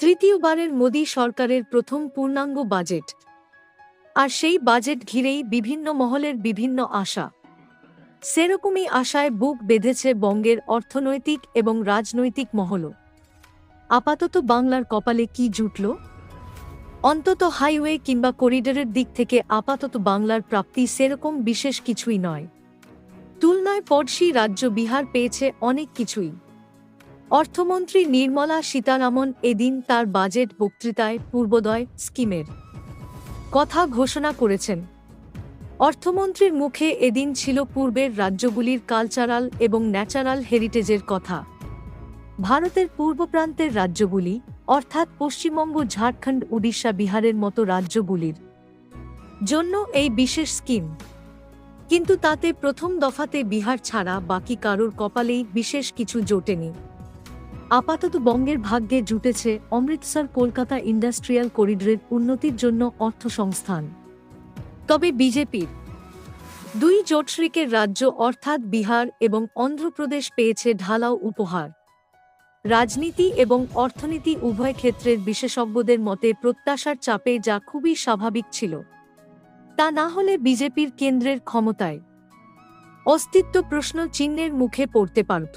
তৃতীয়বারের মোদী সরকারের প্রথম পূর্ণাঙ্গ বাজেট। আর সেই বাজেট ঘিরেই বিভিন্ন মহলের বিভিন্ন আশা। সেরকমই আশায় বুক বেঁধেছে বঙ্গের অর্থনৈতিক এবং রাজনৈতিক মহলও। আপাতত বাংলার কপালে কি জুটল? অন্তত হাইওয়ে কিংবা করিডোরের দিক থেকে আপাতত বাংলার প্রাপ্তি সেরকম বিশেষ কিছুই নয়। তুলনায় পড়শি রাজ্য বিহার পেয়েছে অনেক কিছুই। অর্থমন্ত্রী নির্মলা সীতারামন এদিন তার বাজেট বক্তৃতায় পূর্বোদয় স্কিমের কথা ঘোষণা করেছেন। অর্থমন্ত্রীর মুখে এদিন ছিল পূর্বের রাজ্যগুলির কালচারাল এবং ন্যাচারাল হেরিটেজের কথা। ভারতের পূর্ব প্রান্তের রাজ্যগুলি, অর্থাৎ পশ্চিমবঙ্গ, ঝাড়খণ্ড, উড়িষ্যা, বিহারের মতো রাজ্যগুলির জন্য এই বিশেষ স্কিম। কিন্তু তাতে প্রথম দফাতে বিহার ছাড়া বাকি কারোর কপালেই বিশেষ কিছু জোটেনি। আপাতত বঙ্গের ভাগ্যে জুটেছে অমৃতসর কলকাতা ইন্ডাস্ট্রিয়াল করিডোরের উন্নতির জন্য অর্থ সংস্থান তবে বিজেপির দুই জোটশ্রীকের রাজ্য অর্থাৎ বিহার এবং অন্ধ্রপ্রদেশ পেয়েছে ঢালাও উপহার। রাজনীতি এবং অর্থনীতি উভয় ক্ষেত্রের বিশেষজ্ঞদের মতে প্রত্যাশার চাপে যা খুবই স্বাভাবিক ছিল, তা না হলে বিজেপির কেন্দ্রের ক্ষমতায় অস্তিত্ব প্রশ্ন চিহ্নের মুখে পড়তে পারত।